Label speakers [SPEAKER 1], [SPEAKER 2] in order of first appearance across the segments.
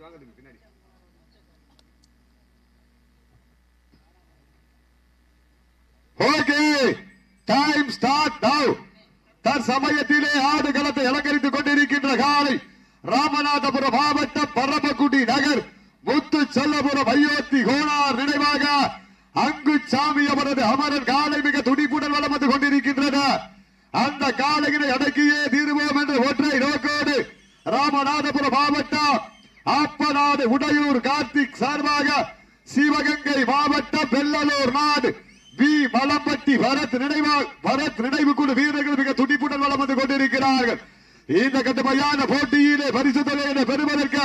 [SPEAKER 1] இங்கிட்டு வாங்க பின்னாடி. ஓகே டைம் ஸ்டார்ட் நவ் தற்சமயத்திலே ஆடுகளத்தை அலங்கரித்துக் கொண்டிருக்கின்ற காலை ராமநாதபுரம் மாவட்டம் பரமக்குடி நகர் முத்து செல்லபுரம் அயோத்தி கோனார் நினைவாக அங்குச்சாமி அவரது அமரன் காலை மிக துடிப்புடன் வளம் வந்து கொண்டிருக்கின்றது அந்த காலையினை அடக்கியே தீர்வோம் என்று ஒற்றை நோக்கோடு ராமநாதபுரம் மாவட்டம் ஆப்பநாடு உடையூர் கார்த்திக் சார்பாக சிவகங்கை மாவட்டம் வெள்ளலூர் நாடு. வி. வளம்பட்டி பரத் நினைவா பரத் நினைவு குழு வீரர்கள் மிக துடிப்புடன் வளம் வந்து கொண்டிருக்கிறார்கள். இந்த கட்டுமையான போட்டியிலே பரிசு தொகையினை பெறுவதற்கு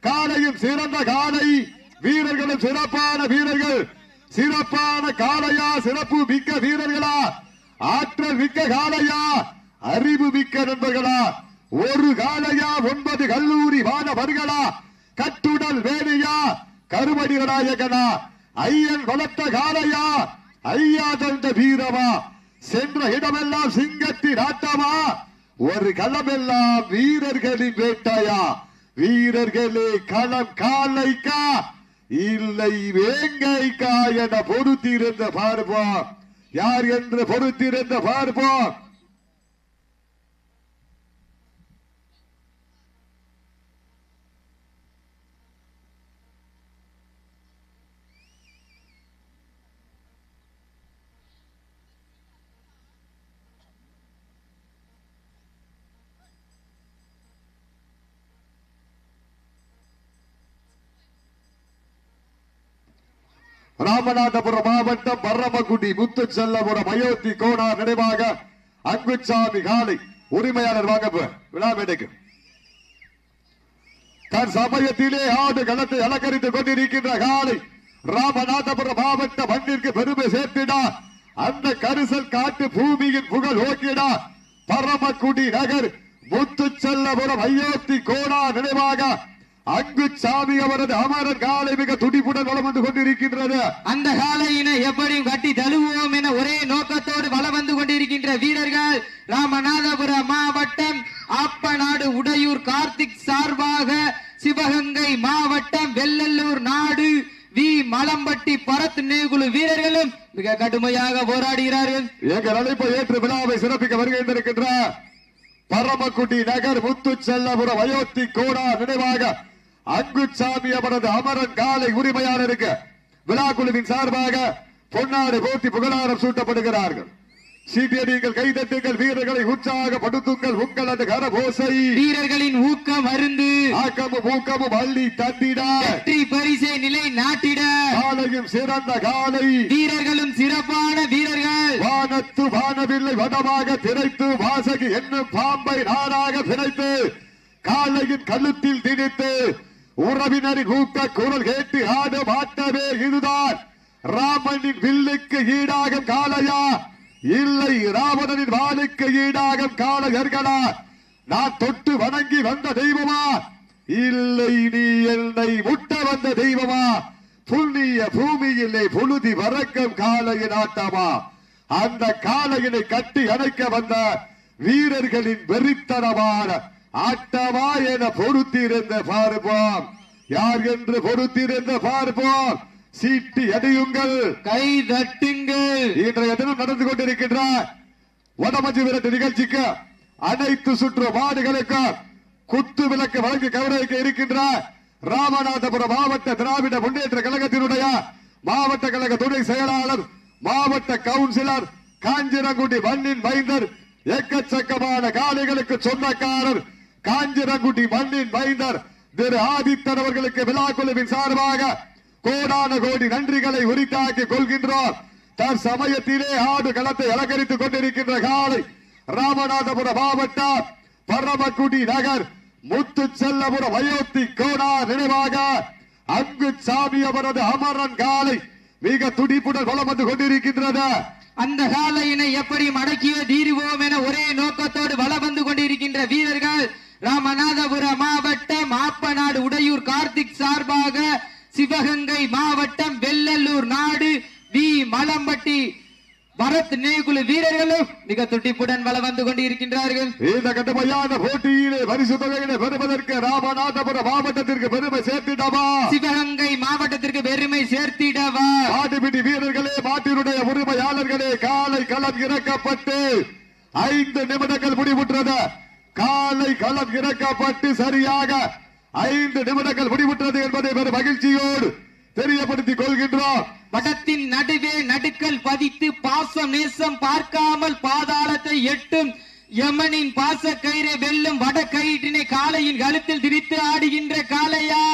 [SPEAKER 1] காலையும் சிறந்த காலை வீரர்களும் சிறப்பான வீரர்கள். சிறப்பான காலையா சிறப்பு மிக்க வீரர்களா? ஆற்றல் மிக்க காலையா? அறிவு மிக்க நண்பர்களா? ஒரு காலையா ஒன்பது கல்லூரி மாணவர்களா? கட்டுடல் வேணியா கருமணி நாயகனா ஐயன் வளர்த்த காலையா? ஐயா தந்த வீரமா? சென்ற இடமெல்லாம் சிங்கத்தின் ஆட்டமா? ஒரு களமெல்லாம் வீரர்களின் வேட்டையா? வீரர்களே களம் காலைக்கா? இல்லை வேங்கைக்கா என பொறுத்திருந்த பார்ப்போம். யார் என்று பொறுத்திருந்த பார்ப்போம். ராமநாதபுரம் மாவட்டம் பரமக்குடி முத்து செல்லபுரம் அயோத்தி கோனார் நினைவாக அங்குச்சாமி காலை உரிமையாளர் வாங்க இப்ப விழா தன் சமயத்திலே ஆடு களத்தை அலங்கரித்துக் கொண்டிருக்கின்ற காலை ராமநாதபுரம் மாவட்ட மண்ணிற்கு பெருமை சேர்த்திடா. அந்த கரிசல் காட்டு பூமியின் புகழ் ஓக்கிடா. பரமக்குடி நகர் முத்து செல்லபுரம் அயோத்தி கோணா நினைவாக அங்கு சாமி அவரது அமரன் காலை மிக துடிப்புடன் வளம் வந்து கொண்டிருக்கின்றது.
[SPEAKER 2] அந்த காலையினை எப்படியும் கட்டி தழுவோம் என ஒரே நோக்கத்தோடு வலம் வந்து கொண்டிருக்கின்ற வீரர்கள் ராமநாதபுரம் மாவட்டம் ஆப்பநாடு உடையூர் கார்த்திக் சார்பாக சிவகங்கை மாவட்டம் வெள்ளல்லூர் நாடு வி. மலம்பட்டி பரத் நினைவுக்குழு வீரர்களும் மிக கடுமையாக போராடுகிறார்கள்.
[SPEAKER 1] எங்கள் அழைப்பை ஏற்று விழாவை சிறப்பிக்க வருகின்றிருக்கின்ற பரமக்குடி நகர் முத்து செல்லபுரம் அயோத்தி கோடா நினைவாக அங்குச்சாமி அவரது அமரன் காலை உரிமையாளருக்கு விழா குழுவின் சார்பாக பொன்னாடு போட்டி புகழாரம் சூட்டப்படுகிறார்கள். சீட்டியடிங்கள் கைதட்டுங்கள் வீரர்களை உற்சாகப்படுத்துங்கள் உங்களது கரபோசை.
[SPEAKER 2] வீரர்களின் ஊக்கம் அருந்து
[SPEAKER 1] ஆக்கமும் ஊக்கமும் அள்ளி தட்டிட.
[SPEAKER 2] வெற்றி பரிசை நிலை நாட்டிட.
[SPEAKER 1] காலையும் சிறந்த காலை.
[SPEAKER 2] வீரர்களும் சிறப்பான வீரர்கள்.
[SPEAKER 1] வானத்து வானவில்லை வடமாக திரைத்து வாசகி என்னும் பாம்பை நாடாக பிணைத்து காலையின் கழுத்தில் திணித்து உறவினர் கூட்ட குரல் கேட்டு ஆடும் ஆட்டமே இதுதான். ராமனின் வில்லுக்கு ஈடாகும் காளையா? இல்லை ராவணனின் வாளுக்கு ஈடாகும் காளையர்களா? நான் தொட்டு வணங்கி வந்த தெய்வமா? இல்லை நீ என்னை முட்ட வந்த தெய்வமா? புண்ணிய பூமியிலே புழுதி வரக்கம் காளையின் ஆட்டமா? அந்த காளையினை கட்டி அணைக்க வந்த வீரர்களின் வெறித்தனமான ஆட்டமா என பொறுத்திருந்த பார்ப்போம். யார் என்று பொறுத்திருந்த பார்ப்போம். சீட்டி அடியுங்கள்.
[SPEAKER 2] கை தட்டுங்கள்.
[SPEAKER 1] இன்றைய தினம் நடந்து கொண்டிருக்கின்ற வடமஞ்சி விரட்டு நிகழ்ச்சிக்கு அனைத்து சுற்று மாடுகளுக்கு குத்து விளக்கு வழங்கி கௌரவிக்க இருக்கின்ற ராமநாதபுரம் மாவட்ட திராவிட முன்னேற்ற கழகத்தினுடைய மாவட்ட கழக துணை செயலாளர் மாவட்ட கவுன்சிலர் காஞ்சிரங்குடி மண்ணின் மைந்தர் எக்கச்சக்கமான காளைகளுக்கு சொந்தக்காரர் காஞ்சிரங்குடி மண்ணின் மைந்தர் திரு ஆதித்தன் அவர்களுக்கு விழா குழுவின் சார்பாக கோடான கோடி நன்றிகளை உரித்தாக்கி கொள்கின்றோம் தற்சமயத்திலே ஆடு களத்தை அலங்கரித்துக் கொண்டிருக்கின்ற காலை ராமநாதபுரம் மாவட்டம் பரமக்குடி நகர் முத்து செல்லபுரம் அயோத்தி கோடா நினைவாக அங்கு சாமி அவரது அமரன் காலை மிக துடிப்புடன் கொலம் வந்து கொண்டிருக்கின்றது.
[SPEAKER 2] அந்த காலையினை எப்படி மடக்கியோ தீருவோம் என ஒரே நோக்கத்தோடு வளம் வந்து கொண்டிருக்கின்ற வீரர்கள் ராமநாதபுரம் மாவட்டம் ஆப்பநாடு உடையூர் கார்த்திக் சார்பாக சிவகங்கை மாவட்டம் வெள்ளல்லூர் நாடு வி. மலம்பட்டி. பரத் நினைவுக்குழு வீரர்களும் மிக துடிப்புடன் வளம் வந்து கொண்டிருக்கின்றார்கள்.
[SPEAKER 1] இந்த கடுமையான போட்டியிலே பரிசு தொகையினை பெறுவதற்கு ராமநாதபுரம் மாவட்டத்திற்கு பெருமை சேர்த்திடவா?
[SPEAKER 2] சிவகங்கை மாவட்டத்திற்கு பெருமை சேர்த்திடவா?
[SPEAKER 1] மாட்டுப்பிடி வீரர்களே மாட்டினுடைய உரிமையாளர்களே காலை களம் இறக்கப்பட்டு ஐந்து நிமிடங்கள் முடிவுற்றது. காலை களம் இறக்கப்பட்டு சரியாக ஐந்து நிமிடங்கள் முடிவுற்றது என்பதை பெரும் மகிழ்ச்சியோடு தெரியப்படுத்திக் கொள்கின்றோம்.
[SPEAKER 2] வடத்தின் நடுவே நடுக்கல் பதித்து பாசம் நேசம் பார்க்காமல் பாதாளத்தை எட்டும் யமனின் பாச கயிறை வெல்லும் வட கயிற்றினை காளையின் கழுத்தில் திரித்து ஆடுகின்ற காளையா?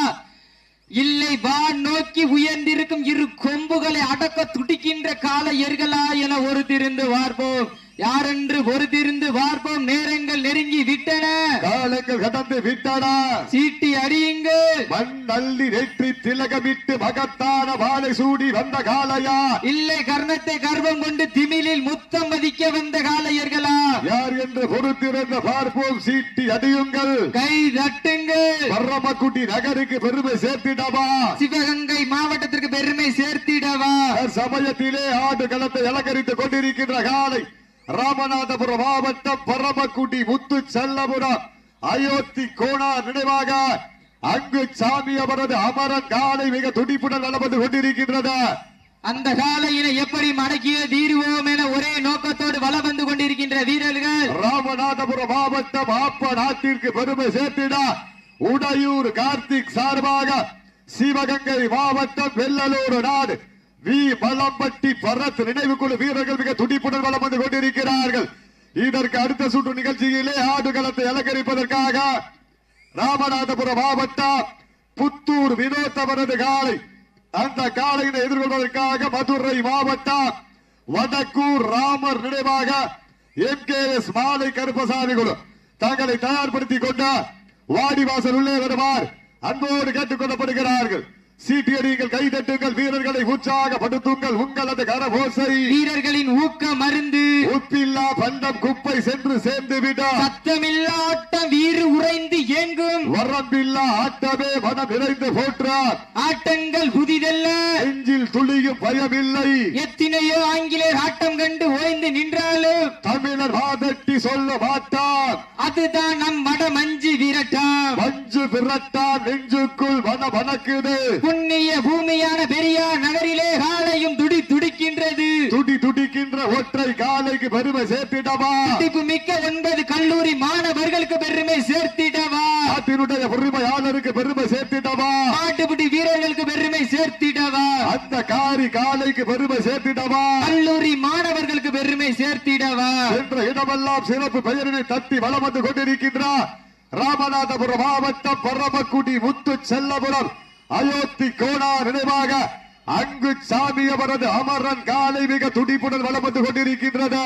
[SPEAKER 2] இல்லை வா நோக்கி உயர்ந்திருக்கும் இரு கொம்புகளை அடக்க துடிக்கின்ற காளையர்களா என ஒரு திருந்து பார்ப்போம். யாரென்று ஒரு திருந்து பார்ப்போம். நேரங்கள் நெருங்கி விட்டன.
[SPEAKER 1] காலங்கள் கடந்து விட்டன.
[SPEAKER 2] சீட்டி அடியுங்கள்.
[SPEAKER 1] மண் அள்ளி நெற்றி திலகமிட்டு மகத்தான வாழை சூடி வந்த காளையா?
[SPEAKER 2] இல்லை கர்ணத்தை கர்வம் கொண்டு திமிலில் முத்தம் மதிக்க வந்த காளையர்களா?
[SPEAKER 1] யார் என்று பொறுத்திருந்த பார்ப்போம். சீட்டி அடியுங்கள்.
[SPEAKER 2] கை தட்டுங்கள்.
[SPEAKER 1] பரமக்குடி நகருக்கு பெருமை சேர்த்திடவா?
[SPEAKER 2] சிவகங்கை மாவட்டத்திற்கு பெருமை சேர்த்திடவா?
[SPEAKER 1] சமயத்திலே ஆடு களத்தை அலங்கரித்துக் கொண்டிருக்கின்ற காலை ராமநாதபுரம் மாவட்டம் பரமக்குடி முத்து செல்லபுரம் அயோத்தி கோணா நினைவாக அங்கு சாமி அவரது அமரன் காலை மிக துடிப்புடன் நடந்து கொண்டிருக்கின்றது.
[SPEAKER 2] அந்த காளையினை எப்படி மடக்கிய தீர்வோம் என ஒரே நோக்கத்தோடு வலம் வந்து கொண்டிருக்கின்ற வீரர்கள்?
[SPEAKER 1] ராமநாதபுரம் மாவட்டம் ஆப்ப நாட்டிற்கு பெருமை சேர்த்திட உடையூர் கார்த்திக் சார்பாக சிவகங்கை மாவட்டம் வெள்ளலூர் நாடு வி மலம்பட்டி பரத் நினைவு குழு வீரர்கள் மிக துடிப்புடன் வளம் வந்து கொண்டிருக்கிறார்கள். இதற்கு அடுத்த சுற்று நிகழ்ச்சியிலே ஆடுகளத்தை அலங்கரிப்பதற்காக ராமநாதபுரம் மாவட்டம் புத்தூர் வினோத் அவரது காலை அந்த காலையினை எதிர்கொள்வதற்காக மதுரை மாவட்டம் வடக்கூர் ராமர் நினைவாக எம் கே எஸ் மாலை கருப்பசாமி குழு தங்களை தயார்படுத்திக் கொண்ட வாடிவாசல் உள்ளே வருமாறு அன்போடு கேட்டுக் கொள்ளப்படுகிறார்கள். சீட்டியடியுங்கள் கைதட்டுங்கள் வீரர்களை உற்சாகப்படுத்துங்கள் உங்களது கரபோசை
[SPEAKER 2] வீரர்களின் ஊக்க மருந்து.
[SPEAKER 1] உப்பில்லா பண்டம் குப்பை சென்று சேர்ந்து விட
[SPEAKER 2] சத்தமில்லா ஆட்டம் வீறு உறைந்து ஏங்கும்.
[SPEAKER 1] வரம்பில்லா ஆட்டமே மனம் நிறைந்து போற்றார்
[SPEAKER 2] ஆட்டங்கள் புதிதல்ல.
[SPEAKER 1] நெஞ்சில் துளியும் பயமில்லை.
[SPEAKER 2] எத்தனையோ ஆங்கிலேயர் ஆட்டம் கண்டு ஓய்ந்து நின்றாலும்.
[SPEAKER 1] தமிழர் வாதட்டி சொல்ல மாட்டார்.
[SPEAKER 2] அதுதான் நம் வட மஞ்சு விரட்டாம்
[SPEAKER 1] மஞ்சு விரட்டார் நெஞ்சுக்குள் மன வணக்குது.
[SPEAKER 2] புண்ணிய பூமியான பெரியார் நகரிலே காலையும் துடி துடிக்கின்றது.
[SPEAKER 1] துடி துடிக்கின்ற ஒற்றை காலைக்கு பெருமை சேர்த்திடவா?
[SPEAKER 2] துடிப்பு மிக்க ஒன்பது கல்லூரி மாணவர்களுக்கு பெருமை சேர்த்திடவா?
[SPEAKER 1] நாட்டினுடைய உரிமையாளருக்கு பெருமை சேர்த்திடவா?
[SPEAKER 2] மாட்டுப்பிடி வீரர்களுக்கு பெருமை சேர்த்திடவா?
[SPEAKER 1] அந்த காரி காலைக்கு பெருமை சேர்த்திடவா?
[SPEAKER 2] கல்லூரி மாணவர்களுக்கு பெருமை சேர்த்திடவா?
[SPEAKER 1] என்ற இடமெல்லாம் சிறப்பு பெயரினை தட்டி வலம் வந்து கொண்டிருக்கின்றார் ராமநாதபுரம் மாவட்டம் பரமக்குடி முத்து செல்லபுரம் அயோத்தி கோணா நினைவாக அங்கு சாமி அவரது அமரன் காலை மிக துடிப்புடன் வளம் வந்து கொண்டிருக்கின்றது.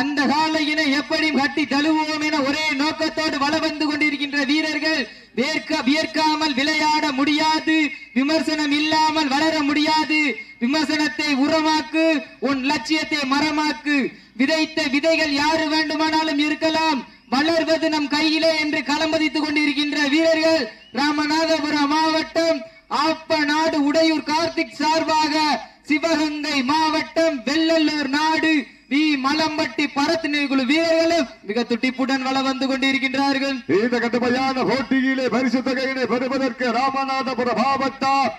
[SPEAKER 2] அந்த காலையினை எப்படி கட்டி தழுவோம் என ஒரே நோக்கத்தோடு வலம் வந்து கொண்டிருக்கின்ற வீரர்கள் வேர்க்க வியர்க்காமல் விளையாட முடியாது விமர்சனம் இல்லாமல் வளர முடியாது. விமர்சனத்தை உரமாக்கு உன் லட்சியத்தை மரமாக்கு. விதைத்த விதைகள் யாரு வேண்டுமானாலும் இருக்கலாம். வளர்வது நம் கையிலே என்று களம்பதித்துக் கொண்டிருக்கின்ற வீரர்கள் ராமநாதபுரம் மாவட்டம் ஆப்ப நாடு உடையூர் கார்த்திக் சார்பாக சிவகங்கை மாவட்டம் வெள்ளல்லூர் நாடு வி. மலம்பட்டி பரத் குழு வீரர்களும் மிக துட்டிப்புடன் வள வந்து கொண்டிருக்கின்றார்கள்.
[SPEAKER 1] இந்த கடுமையான போட்டியிலே பரிசு தொகையினை பெறுவதற்கு ராமநாதபுரம் மாவட்டம்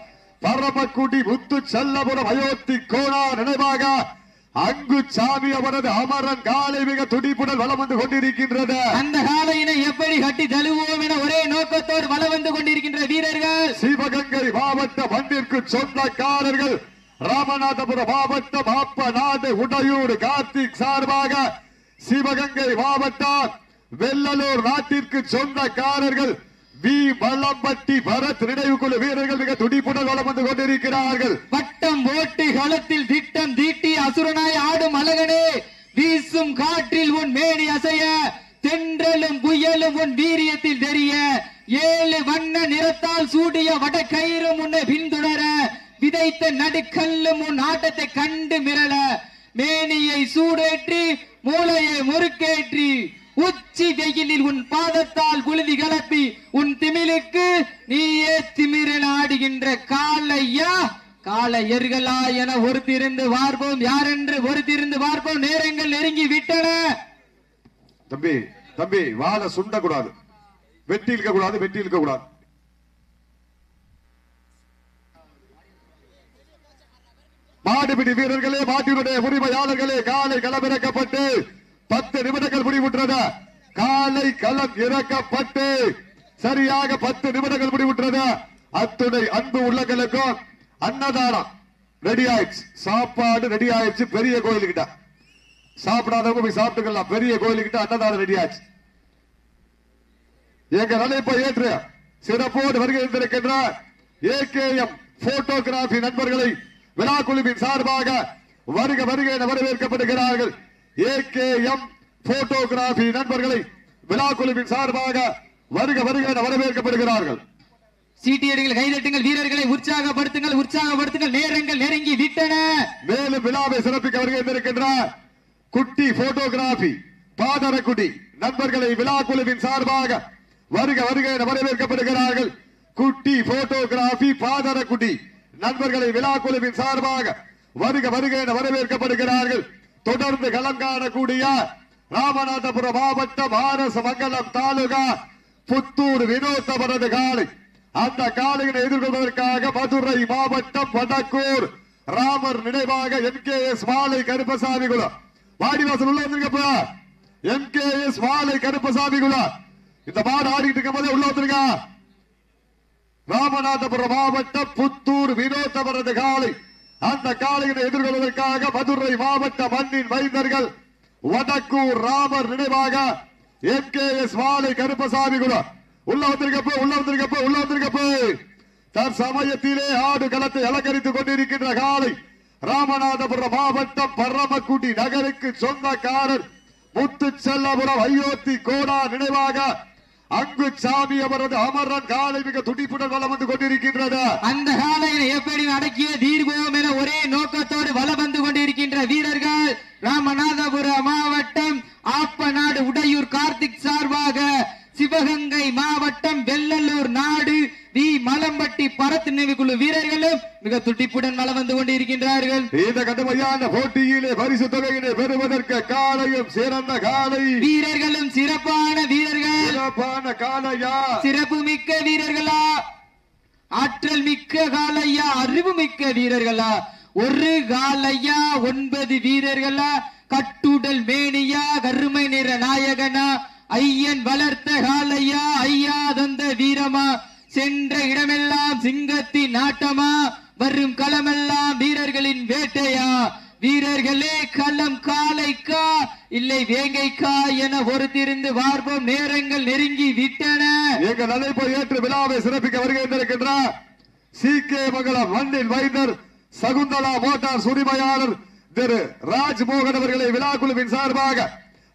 [SPEAKER 1] பரமக்குடி முத்து செல்லபுரம் அயோத்தி கோணா நினைவாக அங்கு சாமி அவரது அமரன் காலை மிக துடிப்புடன் வலம் வந்து கொண்டிருக்கின்றது.
[SPEAKER 2] அந்த காலையினை எப்படி கட்டி தழுவோம் என ஒரே நோக்கத்தோடு வளம் வந்து கொண்டிருக்கின்ற வீரர்கள்?
[SPEAKER 1] சிவகங்கை மாவட்ட மண்ணிற்கு சொந்தக்காரர்கள் ராமநாதபுரம் மாவட்டம் ஆப்ப நாடு உடையூர் கார்த்திக் சார்பாக சிவகங்கை மாவட்டம் வெள்ளலூர் நாட்டிற்கு சொந்தக்காரர்கள் வி வல்லம்பட்டி பரத் நினைவுக்குழு வீரர்கள் மிக துடிப்புடன் வளம் வந்து கொண்டிருக்கிறார்கள்.
[SPEAKER 2] வட்டம் ஓட்டி களத்தில் திட்டம் தீட்டி அசுரனாய் ஆடும் அழகனே வீசும் காற்றில் உன் மேனி அசைய தென்றலும் புயலும் உன் வீரியத்தில் தெரிய ஏழு வண்ண நிறத்தால் சூடிய வட கயிறும் உன்னை பின்தொடர விதைத்த நடுக்கல்லும் உன் ஆட்டத்தை கண்டு மிரள மேனியை சூடேற்றி மூளையை முறுக்கேற்றி உச்சி வெயிலில் உன் பாதத்தால் புழுதி கலப்பி உன் திமிலுக்கு நீயே திமிரன் ஆடுகின்ற காலையா காளையர்களா என ஒருத்திருந்து பார்ப்போம் யார் என்று ஒருத்திருந்து பார்ப்போம் நேரங்கள் நெருங்கி விட்டன.
[SPEAKER 1] தம்பி தம்பி வாழை சுண்ட கூடாது வெட்டி இருக்க கூடாது வெட்டி இருக்க கூடாது மாடுபிடி வீரர்களே மாட்டினுடைய உரிமையாளர்களே காலை களம் இறக்கப்பட்டு பத்து நிமிடங்கள் முடிவுற்றது. காலை களம் இறக்கப்பட்டு சரியாக பத்து நிமிடங்கள் முடிவுற்றது. அத்துணை அன்பு உள்ளங்களுக்கும் அன்னதானம். ரெடி ஆயிடுச்சு சாப்பாடு ரெடி ஆயிடுச்சு பெரிய கோயிலுக்கிட்ட. சாப்பிடாதவங்க போய் சாப்பிட்டுக்கலாம். பெரிய கோயிலுக்கிட்ட அன்னதானம் ரெடி ஆச்சு எங்க அழைப்பை ஏற்று. சிறப்போடு வருகை இருந்திருக்கின்ற ஏகேஎம் போட்டோகிராபி நண்பர்களை விழா குழுவின் சார்பாக வருக வருகை என வரவேற்கப்படுகிறார்கள் ஏகேஎம் போட்டோகிராபி நண்பர்களை விழா குழுவின் சார்பாக வருக வருக என வரவேற்கப்படுகிறார்கள்.
[SPEAKER 2] சீட்டியடிகள் கைதட்டுங்கள் வீரர்களை உற்சாகப்படுத்துங்கள் உற்சாகப்படுத்துங்கள். நேரங்கள் நெருங்கி விட்டன.
[SPEAKER 1] மேலும் விழாவை சிறப்பிக்க வருகை குட்டி போட்டோகிராபி பாதரக்குடி நண்பர்களை விழா குழுவின் சார்பாக வருக வருக என வரவேற்கப்படுகிறார்கள். குட்டி போட்டோகிராபி பாதரக்குடி நண்பர்களை விழா குழுவின் சார்பாக வருக வருக என வரவேற்கப்படுகிறார்கள். தொடர்ந்து களம் காணக்கூடிய ராமநாதபுரம் மாவட்டம் ஆரச மங்கலம் தாலுகா புத்தூர் வினோத் அவரது காலை அந்த காலையினை எதிர்கொள்வதற்காக மதுரை மாவட்டம் வடக்கூர். ராமர் நினைவாக எம் கே எஸ் மாலை கருப்பசாமி குலம் வாடிவாசல் உள்ள வந்திருக்கப்ப எம் கே எஸ் மாலை கருப்பசாமி குலம் இந்த மாடு ஆடிக்கிட்டு இருக்கும் போதே உள்ள வந்திருக்கா ராமநாதபுரம் மாவட்டம் புத்தூர் வினோத் அவரது காலை அந்த காலையினை எதிர்கொள்வதற்காக மதுரை மாவட்ட மண்ணின் வைந்தர்கள் வடக்கூர் ராமர் நினைவாக எம் கே எஸ் மாலை கருப்பசாமி குலம் உள்ள வந்திருக்கப்போ உள்ள வந்திருக்கப்போ உள்ள வந்திருக்கப்போ. தற்சமயத்திலே ஆடு களத்தை அலங்கரித்துக் கொண்டிருக்கின்ற காலை ராமநாதபுரம் மாவட்டம் பரமக்குடி நகருக்கு சொந்தக்காரர் முத்து செல்லபுரம் ஐயோத்தி கோடா நினைவாக அங்கு சாமி அவரது அமரன் காலை மிக துடிப்புடன் வலம் வந்து கொண்டிருக்கின்றது.
[SPEAKER 2] அந்த காலையினை எப்படி அடக்கிய தீர்வோம் என ஒரே நோக்கத்தோடு வலம் வந்து கொண்டிருக்கின்ற வீரர்கள் ராமநாதபுரம் மாவட்டம் ஆப்பநாடு உடையூர் கார்த்திக் சார்பாக சிவகங்கை மாவட்டம் வெள்ளலூர் நாடு. வி. மலம்பட்டி பரத் நினைவுக்குழு வீரர்களும் மிக துடிப்புடன் வலம் வந்து கொண்டிருக்கின்றார்கள்.
[SPEAKER 1] இந்த கடுமையான போட்டியிலே பரிசு தொகையினை பெறுவதற்கு காலையும் சிறந்த காலை.
[SPEAKER 2] வீரர்களும் சிறப்பான வீரர்கள்.
[SPEAKER 1] சிறப்பான காலையா?
[SPEAKER 2] சிறப்பு மிக்க வீரர்களா? ஆற்றல் மிக்க காலையா? அறிவு மிக்க வீரர்களா? ஒரு காலையா? ஒன்பது வீரர்களா? கட்டுடல் மேனியா? கருமை நிற நாயகனா? ஐயன் வளர்த்த காலையா? ஐயா தந்த வீரமா? சென்ற இடமெல்லாம் சிங்கத்தின் நாட்டமா வரும் களமெல்லாம் வீரர்களின் வேட்டையா? வீரர்களே களம் காலைக்கா? இல்லை வேங்கைக்கா என ஒருத்திருந்து வார்போம் நேரங்கள் நெருங்கி விட்டன.
[SPEAKER 1] எங்கள் அழைப்பை ஏற்று விழாவை சிறப்பிக்க வருகின்றிருக்கின்றார் சி கே மகளம் மண்ணின் வைந்தர் சகுந்தலா மோட்டார் உரிமையாளர் திரு ராஜ்மோகன் அவர்களை விழா குழுவின் சார்பாக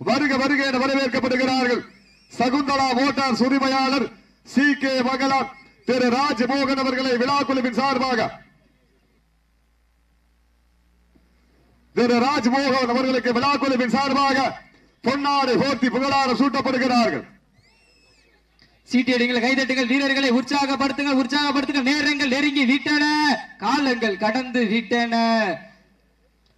[SPEAKER 1] வருக வருக என வரவேற்கப்படுகிறார்கள். சகுந்தலா மோட்டார் உரிமையாளர் சி கே மங்கலம் திரு ராஜ்மோகன் அவர்களை விழா குழுவின் சார்பாக. திரு ராஜ்மோகன் அவர்களுக்கு விழா குழுவின் சார்பாக பொன்னாடு போர்த்தி புகழார சூட்டப்படுகிறார்கள்.
[SPEAKER 2] சீட்டியடிங்கள் கைதட்டுங்கள் வீரர்களை உற்சாகப்படுத்துங்கள் உற்சாகப்படுத்துங்கள். நேரங்கள் நெருங்கி விட்டன காலங்கள் கடந்து விட்டன.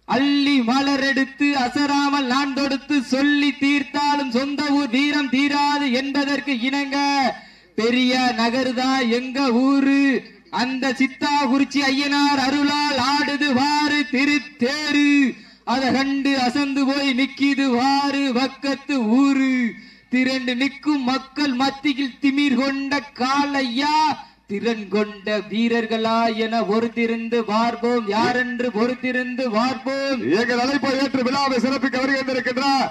[SPEAKER 2] அள்ளி மலர் எடுத்து அசராமல் நான் தொடுத்து சொல்லி தீர்த்தாலும் சொந்த ஊர் தீரம் தீராது என்பதற்கு இணங்க பெரிய நகர்தான் எங்க ஊரு? அந்த சித்தா குறிச்சி ஐயனார் அருளால் ஆடுது வாரு திருத்தேரு. அதை கண்டு அசந்து போய் நிக்கிது வாரு பக்கத்து ஊரு. திரண்டு நிற்கும் மக்கள் மத்தியில் திமிர் கொண்ட காலையா திறன் கொண்ட வீரர்களா என பொறுத்திருந்து பார்ப்போம் யாரென்று பொறுத்திருந்து பார்ப்போம்
[SPEAKER 1] எங்கள் அழைப்பை ஏற்று விழாவை சிறப்பிக்க வருகின்றிருக்கின்றார்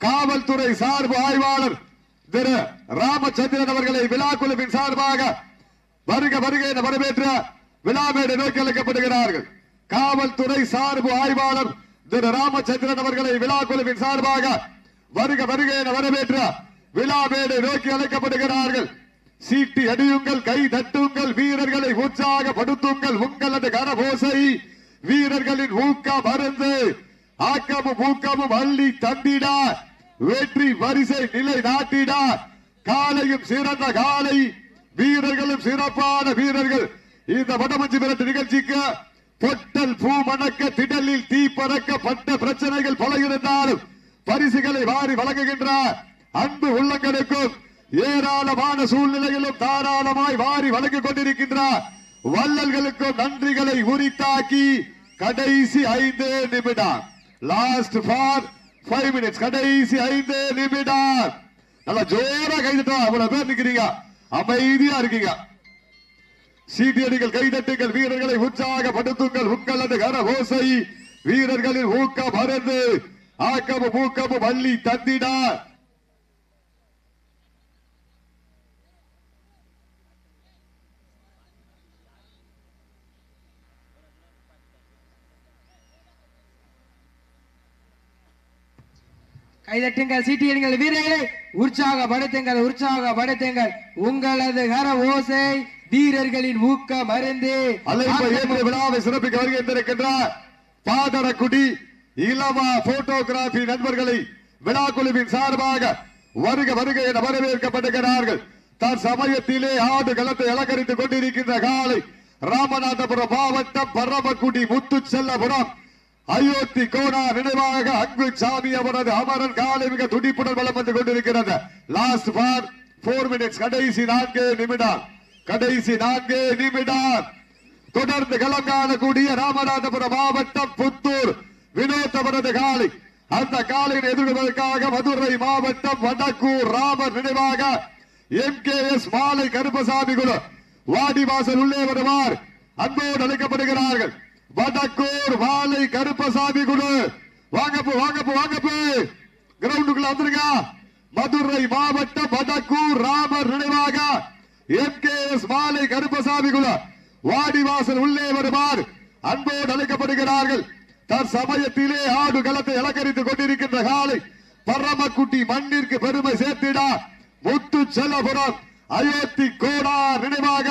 [SPEAKER 1] காவல்துறை சார்பு ஆய்வாளர் திரு ராமச்சந்திரன் அவர்களை விழா குழுவின் சார்பாக வருக வருக என வரவேற்ற விழாமேடை நோக்கி அழைக்கப்படுகிறார்கள். காவல்துறை சார்பு ஆய்வாளர் திரு ராமச்சந்திரன் அவர்களை விழா குழுவின் சார்பாக வருக வருக என வரவேற்ற விழாமேடை நோக்கி அழைக்கப்படுகிறார்கள். சீட்டி அடியுங்கள் கை தட்டுங்கள் வீரர்களை உற்சாகப்படுத்துங்கள் உங்களது கரபோசை வீரர்களின் ஊக்கம் அருந்து ஆக்கமும் ஊக்கமும் அள்ளி தந்திட வெற்றி வரிசை நிலை நாட்டிட காலையும் சிறந்த காலை வீரர்களும் சிறப்பான வீரர்கள். இந்த வடமஞ்சி விரட்டு நிகழ்ச்சிக்கு பொட்டல் பூ மணக்க திடலில் தீ பறக்க பட்ட பிரச்சனைகள் பல இருந்தாலும் பரிசுகளை வாரி வழங்குகின்ற அன்பு உள்ளங்களுக்கும் ஏராளமான சூழ்நிலையிலும் தாராளமாய் வாரி வழங்கிக் கொண்டிருக்கின்ற வள்ளல்களுக்கு நன்றிகளை உரித்தாக்கி கடைசி ஐந்து நிமிடம். லாஸ்ட் ஃபார் ஃபைவ் மினிட்ஸ் கடைசி ஐந்து நிமிடம். நல்லா ஜோரா கைதட்டா அவ்வளவு பேர் நிக்கிறீங்க. அமைதியா இருக்கீங்க. சீட்டியடிகள் கைதட்டுங்கள் வீரர்களை உற்சாகப்படுத்துங்கள். உங்களது கர ஓசை வீரர்களின் ஊக்கம் மறந்து ஆக்கமும் ஊக்கமும் வள்ளி தந்தினார்
[SPEAKER 2] கைதட்டுங்கள் சீட்டியடுங்கள் வீரர்களை உற்சாகப்படுத்துங்கள் உற்சாகப்படுத்துங்கள். உங்களது கர ஓசை வீரர்களின் ஊக்க மருந்து
[SPEAKER 1] விழாவை சிறப்பிக்க வருகின்றிருக்கின்ற பாதரக்குடி இளவா போட்டோகிராபி நண்பர்களை விழா குழுவின் சார்பாக வருக வருக என வரவேற்கப்படுகிறார்கள். தன் சமயத்திலே ஆடு களத்தை அலங்கரித்துக் கொண்டிருக்கின்ற காலை ராமநாதபுரம் மாவட்டம் பரமக்குடி முத்து செல்லபுரம் அயோத்தி கோணா நினைவாக அன்பு சாமி அவரது அமரன் காலை மிக துடிப்புடன் வளம் வந்து கொண்டிருக்கிறது. லாஸ்ட் ஃபார் போர் மினிட்ஸ் கடைசி நான்கு நிமிடம். கடைசி நான்கு நிமிடம். தொடர்ந்து களம் காணக்கூடிய ராமநாதபுரம் மாவட்டம் புத்தூர். வினோத் அவரது காலை. அந்த காலையில் எதிர்கொள்வதற்காக மதுரை மாவட்டம் வடக்கூர் ராமர் நினைவாக எம் கே எஸ் மாலை கருப்பசாமி குழு. வாடிவாசல் உள்ளே வருவார். அன்போடு அழைக்கப்படுகிறார்கள். வடக்கூர் மாலை கருப்பசாமி குழு. வாங்கப்பு வாங்கப்பு வாங்கப்பு. கிரவுண்டுக்குள்ள வந்துருங்க. மதுரை மாவட்டம் வடக்கூர் ராமர் நினைவாக எம் கே எஸ் மாலை கருப்பசாமி குழு. வாடிவாசல் உள்ளே வருவார் அன்போடு அழைக்கப்படுகிறார்கள். தற்சமயத்திலே ஆடு களத்தை அலங்கரித்துக் கொண்டிருக்கின்ற காலை பரமக்குட்டி மண்ணிற்கு பெருமை சேர்த்திட. முத்து செல்லபுரம் அயோத்தி கோடா நினைவாக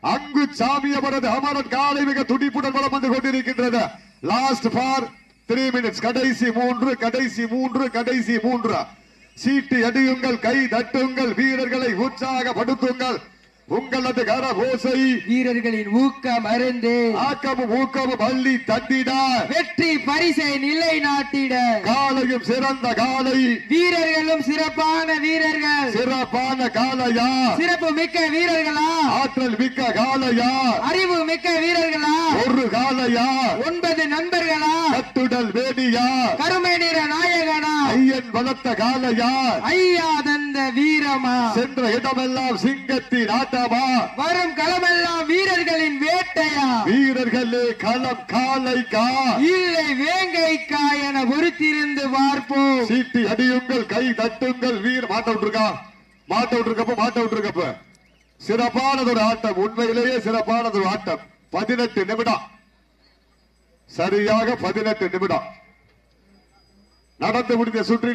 [SPEAKER 1] அங்கு சாமி அவரது அமரன் காலை மிக துடிப்புடன் வளம் வந்து கொண்டிருக்கின்றது. லாஸ்ட் ஃபார் த்ரீ மினிட்ஸ் கடைசி மூன்று கடைசி மூன்று கடைசி மூன்று. சீட்டு அடியுங்கள் கை தட்டுங்கள் வீரர்களை உற்சாகப்படுத்துங்கள். உங்களது கர ஓசை
[SPEAKER 2] வீரர்களின் ஊக்க மருந்து
[SPEAKER 1] ஆக்கமும் ஊக்கமும் அள்ளி தட்டிட.
[SPEAKER 2] வெற்றி பரிசை நிலை நாட்டிட.
[SPEAKER 1] காலையும் சிறந்த காலை.
[SPEAKER 2] வீரர்களும் சிறப்பான வீரர்கள்.
[SPEAKER 1] சிறப்பான காலையா?
[SPEAKER 2] சிறப்பு மிக்க வீரர்களா?
[SPEAKER 1] ஆற்றல் மிக்க காலையா?
[SPEAKER 2] அறிவு மிக்க வீரர்களா?
[SPEAKER 1] ஒரு காலையா?
[SPEAKER 2] ஒன்பது நண்பர்களா?
[SPEAKER 1] கட்டுடல் வேடியா
[SPEAKER 2] கருமை நிற நாயகனா?
[SPEAKER 1] ஐயன் வளர்த்த காலையா
[SPEAKER 2] ஐயா தந்த வீரமா?
[SPEAKER 1] சென்ற இடமெல்லாம் சிங்கத்தின் ஆட்டமா?
[SPEAKER 2] வரும் களமெல்லாம் வீரர்களின் வேட்டையா?
[SPEAKER 1] வீரர்களே களம் காலைக்கா
[SPEAKER 2] இல்லை வேங்கைக்கா என பொறுத்திருந்து பார்ப்போம்.
[SPEAKER 1] சீட்டி அடியுங்கள் கை தட்டுங்கள். வீர் மாட்ட விட்டுருக்கா? மாட்ட விட்டுருக்கப்ப மாட்ட விட்டுருக்கப்ப. சிறப்பானது ஒரு ஆட்டம். உண்மையிலேயே சிறப்பானது ஒரு ஆட்டம். பதினெட்டு நிமிடம். சரியாக பதினெட்டு நிமிடம். நடந்து முடிந்த சுற்றில்